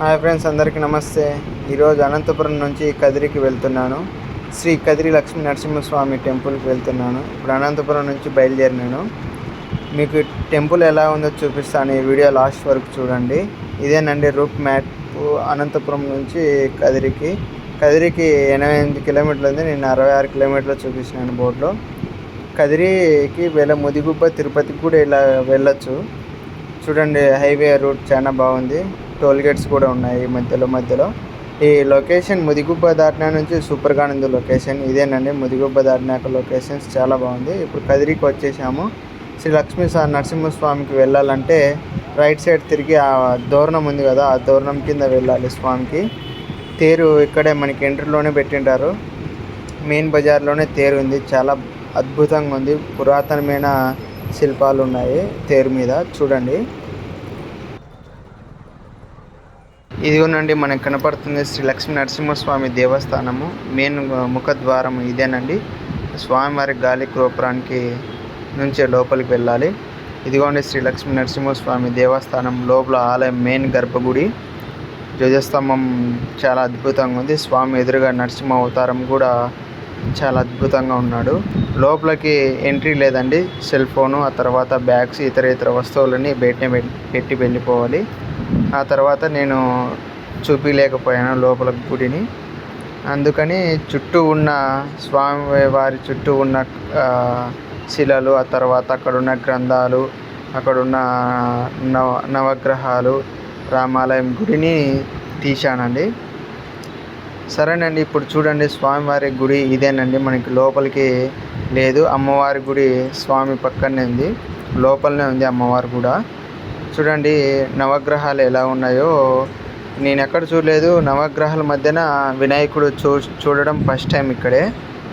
Hi friends అందరికీ నమస్తే. ఈరోజు అనంతపురం నుంచి కదిరికి వెళ్తున్నాను. శ్రీ కదిరి లక్ష్మీ నరసింహస్వామి టెంపుల్కి వెళ్తున్నాను. ఇప్పుడు అనంతపురం నుంచి బయలుదేరినాను. మీకు టెంపుల్ ఎలా ఉందో చూపిస్తాను. ఈ వీడియో లాస్ట్ వరకు చూడండి. ఇదేనండి రూట్ మ్యాప్ అనంతపురం నుంచి కదిరికి. కదిరికి ఎనభై ఎనిమిది కిలోమీటర్లు ఉంది. నేను అరవై ఆరు కిలోమీటర్లు చూపించినాను బోర్డులో. కదిరికి వేళ ముదిగుబ్బ తిరుపతికి కూడా ఇలా వెళ్ళొచ్చు. చూడండి హైవే రూట్ చాలా బాగుంది. టోల్ గేట్స్ కూడా ఉన్నాయి మధ్యలో మధ్యలో. ఈ లొకేషన్ ముదిగుబ్బ దాటినా నుంచి సూపర్గా ఉంది లొకేషన్. ఇదేనండి ముదిగుబ్బ దాటినాక లొకేషన్స్. చాలా బాగుంది. ఇప్పుడు కదిరికి వచ్చేసాము. శ్రీ లక్ష్మీ సార్ నరసింహస్వామికి వెళ్ళాలంటే రైట్ సైడ్ తిరిగి ఆ దూరణం ఉంది కదా ఆ దూరణం కింద వెళ్ళాలి స్వామికి. తేరు ఇక్కడే మనకి ఎంట్రీలోనే పెట్టింటారు మెయిన్ బజార్లోనే తేరు ఉంది. చాలా అద్భుతంగా ఉంది. పురాతనమైన శిల్పాలు ఉన్నాయి తేరు మీద. చూడండి. ఇదిగోనండి మనకు కనపడుతుంది శ్రీ లక్ష్మీ నరసింహస్వామి దేవస్థానము. మెయిన్ ముఖద్వారం ఇదేనండి. స్వామివారి గాలి గోపురానికి నుంచే లోపలికి వెళ్ళాలి. ఇదిగోండి శ్రీ లక్ష్మీ నరసింహస్వామి దేవస్థానం లోపల ఆలయం మెయిన్ గర్భగుడి. ధ్వజస్తంభం చాలా అద్భుతంగా ఉంది. స్వామి ఎదురుగా నరసింహ అవతారం కూడా చాలా అద్భుతంగా ఉన్నాడు. లోపలికి ఎంట్రీ లేదండి. సెల్ ఫోను ఆ తర్వాత బ్యాగ్స్ ఇతర ఇతర వస్తువులని బయటనే పెట్టి వెళ్ళిపోవాలి. ఆ తర్వాత నేను చూపించలేకపోయాను లోపల గుడిని. అందుకని చుట్టూ ఉన్న స్వామి వారి చుట్టూ ఉన్న శిలలు ఆ తర్వాత అక్కడున్న గ్రంథాలు అక్కడున్న నవ నవగ్రహాలు రామాలయం గుడిని తీశానండి. సరేనండి ఇప్పుడు చూడండి స్వామివారి గుడి ఇదేనండి మనకి లోపలికి లేదు. అమ్మవారి గుడి స్వామి పక్కనే ఉంది. లోపలనే ఉంది అమ్మవారు కూడా. చూడండి నవగ్రహాలు ఎలా ఉన్నాయో. నేను ఎక్కడ చూడలేదు నవగ్రహాల మధ్యన వినాయకుడు చూ చూడడం ఫస్ట్ టైం ఇక్కడే.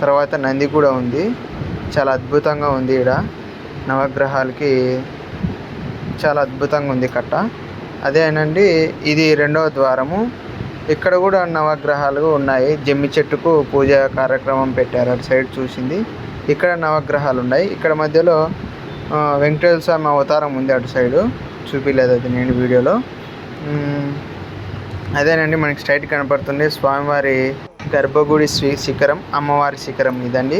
తర్వాత నంది కూడా ఉంది. చాలా అద్భుతంగా ఉంది ఇక్కడ నవగ్రహాలకి చాలా అద్భుతంగా ఉంది కట్ట. అదేనండి ఇది రెండవ ద్వారము. ఇక్కడ కూడా నవగ్రహాలు ఉన్నాయి. జమ్మి చెట్టుకు పూజ కార్యక్రమం పెట్టారు. అటు సైడ్ చూసింది. ఇక్కడ నవగ్రహాలు ఉన్నాయి. ఇక్కడ మధ్యలో వెంకటేశ్వర స్వామి అవతారం ఉంది అటు సైడు. చూపించలేదు అది నేను వీడియోలో. అదేనండి మనకి స్ట్రైట్ కనపడుతుంది. స్వామివారి గర్భగుడి శ్రీ శిఖరం అమ్మవారి శిఖరం ఇదండి.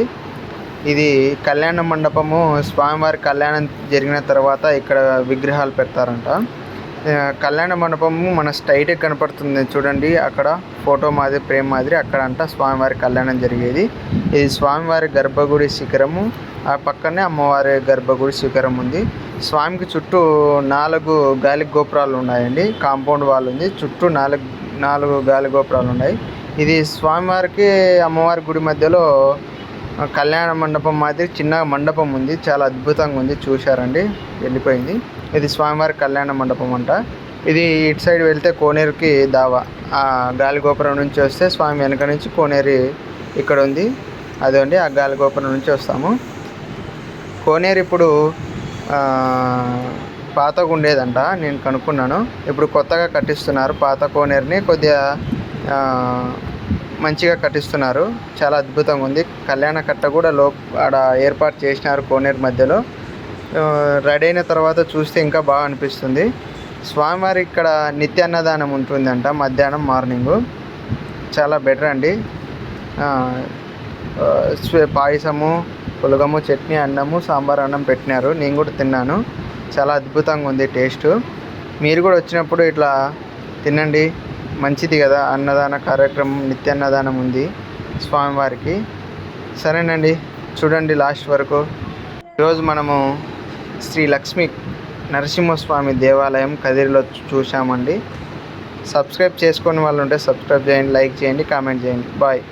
ఇది కళ్యాణ మండపము స్వామివారి కళ్యాణం జరిగిన తర్వాత ఇక్కడ విగ్రహాలు పెడతారంట. కళ్యాణ మండపము మన స్ట్రైట్ కనపడుతుంది. చూడండి అక్కడ ఫోటో మాదిరి ప్రేమ మాదిరి అక్కడ అంట స్వామివారి కళ్యాణం జరిగేది. ఇది స్వామివారి గర్భగుడి శిఖరము ఆ పక్కనే అమ్మవారి గర్భగుడి శిఖరం ఉంది. స్వామికి చుట్టూ నాలుగు గాలి గోపురాలు ఉన్నాయండి. కాంపౌండ్ వాల్ ఉంది. చుట్టూ నాలుగు నాలుగు గాలి గోపురాలు ఉన్నాయి. ఇది స్వామివారికి అమ్మవారి గుడి మధ్యలో కళ్యాణ మండపం మాదిరి చిన్న మండపం ఉంది. చాలా అద్భుతంగా ఉంది. చూశారండి. వెళ్ళిపోయింది. ఇది స్వామివారి కళ్యాణ మండపం అంట. ఇది ఇటు సైడ్ వెళ్తే కోనేరుకి దావా. ఆ గాలిగోపురం నుంచి వస్తే స్వామి వెనక నుంచి కోనేరి ఇక్కడ ఉంది. అదండి ఆ గాలిగోపురం నుంచి వస్తాము. కోనేరు ఇప్పుడు పాతగా ఉండేదంట నేను కనుక్కున్నాను. ఇప్పుడు కొత్తగా కట్టిస్తున్నారు పాత కోనేరుని. కొద్దిగా మంచిగా కట్టిస్తున్నారు. చాలా అద్భుతంగా ఉంది. కళ్యాణ కట్ట కూడా లో ఆడ ఏర్పాటు చేసినారు కోనేరు మధ్యలో. రెడీ అయిన తర్వాత చూస్తే ఇంకా బాగా అనిపిస్తుంది. స్వామివారి ఇక్కడ నిత్య అన్నదానం ఉంటుందంట మధ్యాహ్నం మార్నింగు. చాలా బెటర్ అండి. స్వే- పాయసము పులగము చట్నీ అన్నము సాంబార్ అన్నం పెట్టినారు. నేను కూడా తిన్నాను. చాలా అద్భుతంగా ఉంది టేస్ట్. మీరు కూడా వచ్చినప్పుడు ఇట్లా తినండి. మంచిది కదా అన్నదాన కార్యక్రమం నిత్య అన్నదానం ఉంది స్వామివారికి. సరేనండి చూడండి లాస్ట్ వరకు. ఈరోజు మనము శ్రీ లక్ష్మి నరసింహస్వామి దేవాలయం కదిరిలో చూశామండి. సబ్స్క్రైబ్ చేసుకుని వాళ్ళు ఉంటే సబ్స్క్రైబ్ చేయండి లైక్ చేయండి కామెంట్ చేయండి. బాయ్.